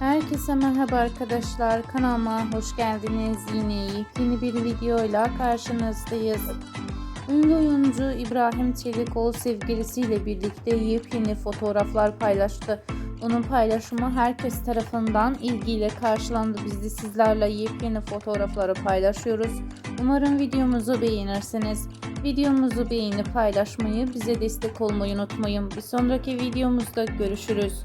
Herkese merhaba arkadaşlar. Kanalıma hoş geldiniz. Yine yeni bir videoyla karşınızdayız. Ünlü oyuncu İbrahim Çelikoğlu sevgilisiyle birlikte yepyeni fotoğraflar paylaştı. Onun paylaşımı herkes tarafından ilgiyle karşılandı. Biz de sizlerle yepyeni fotoğrafları paylaşıyoruz. Umarım videomuzu beğenirsiniz. Videomuzu beğenip paylaşmayı, bize destek olmayı unutmayın. Bir sonraki videomuzda görüşürüz.